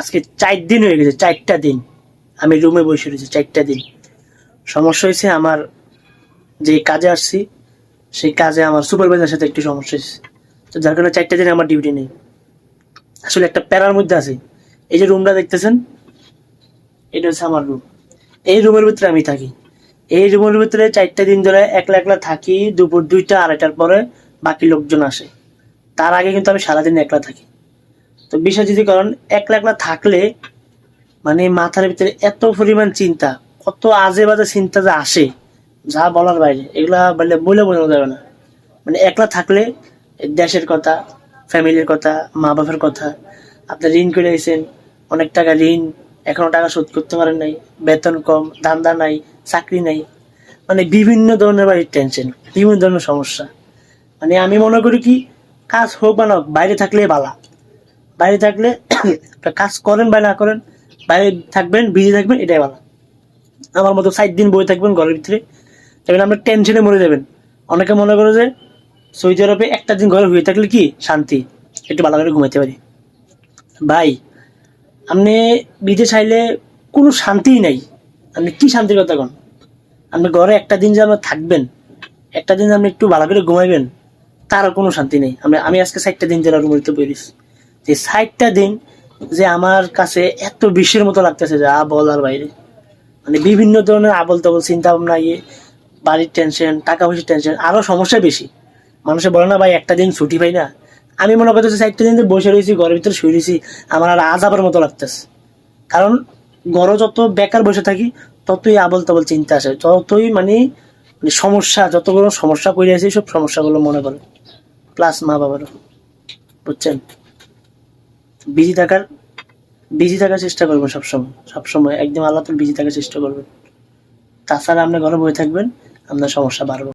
আজকে চার দিন হয়ে গেছে, চারটা দিন। আমি রুমে বসে রয়েছি, চারটা দিন। সমস্যা হয়েছে আমার যে কাজে আসছি, সেই কাজে আমার সুপারভাইজার সাথে একটু সমস্যা হয়েছে। তো যার কারণে চারটা দিন আমার ডিউটি নেই। আসলে একটা প্যারার মধ্যে আছি। এই যে রুমটা দেখতেছেন, এটা হচ্ছে আমার রুম এই রুমের ভিতরে আমি থাকি। এই রুমের ভিতরে চারটা দিন ধরে একলা একলা থাকি, দুপুর দুইটা, আড়াইটার পরে বাকি লোকজন আসে। তার আগে কিন্তু আমি সারাদিন একলা থাকি। তো বিষয় যদি কারণ একলা একলা থাকলে মানে মাথার ভিতরে এত পরিমাণ চিন্তা, কত আজে বাজে চিন্তা যে আসে, যা বলার বাইরে, এগুলা বলে বলে বোঝানো যাবে না। মানে একলা থাকলে দেশের কথা, ফ্যামিলির কথা মা বাবার কথা, আপনি ঋণ করে আইছেন অনেক টাকা ঋণ, এখনও টাকা শোধ করতে পারেন নাই, বেতন কম, ধান্দা নাই, চাকরি নাই মানে বিভিন্ন ধরনের বাড়ির টেনশন বিভিন্ন ধরনের সমস্যা। মানে আমি মনে করি কি, কাজ হোক বা না হোক, বাইরে থাকলে বালা। বাইরে থাকলে কাজ করেন বা না করেন, বাইরে থাকবেন বিজি থাকবেন, এটাই ভালো। আমার মতো সাত দিন বই থাকবেন ঘরের ভিতরে তখন আপনি টেনশনে মরে যাবেন। অনেকে মনে করে যে সৌদি আরবে একটা দিন ঘরে হয়ে থাকলে কি? শান্তি। একটু ভালো করে ঘুমাইতে পারি। ভাই, আপনি বিদেশ চাইলে কোনো শান্তিই নাই। আপনি কি শান্তির কথা কন? আপনি ঘরে একটা দিন যে আপনার থাকবেন, একটা দিন আপনি একটু ভালো করে ঘুমাইবেন তার কোনো শান্তি নেই। আমি আমি আজকে ষাটটা দিন যারা রুমিতে বলিস যে ষাটটা দিন যে আমার কাছে এত বিশ্বের মতো লাগতেছে যে, আ বলার বাইরে মানে বিভিন্ন ধরনের আবল তাবল চিন্তা ভাবনা ইয়ে বাড়ির টেনশন টাকা পয়সার টেনশন আরও সমস্যা বেশি। মানুষে বলে না, ভাই, একটা দিন ছুটি পাই না। আমি মনে করতেছি চারটা দিন বসে রয়েছি, ঘরের ভিতরে শুয়ে রয়েছি, আমার আর আজাবের মতো লাগতেছে। কারণ ঘরে যত বেকার বসে থাকি, ততই আবল তাবল চিন্তা আসে। ততই মানে মানে সমস্যা, যতগুলো সমস্যা করে আছে, সব সমস্যাগুলো মনে করে প্লাস মা বাবারও বুঝছেন? বিজি থাকার বিজি থাকার চেষ্টা করবেন সবসময়। সবসময় একদম আল্লাহ বিজি থাকার চেষ্টা করবেন তাছাড়া আপনি ঘরে বসে থাকবেন, আপনার সমস্যা বাড়বে।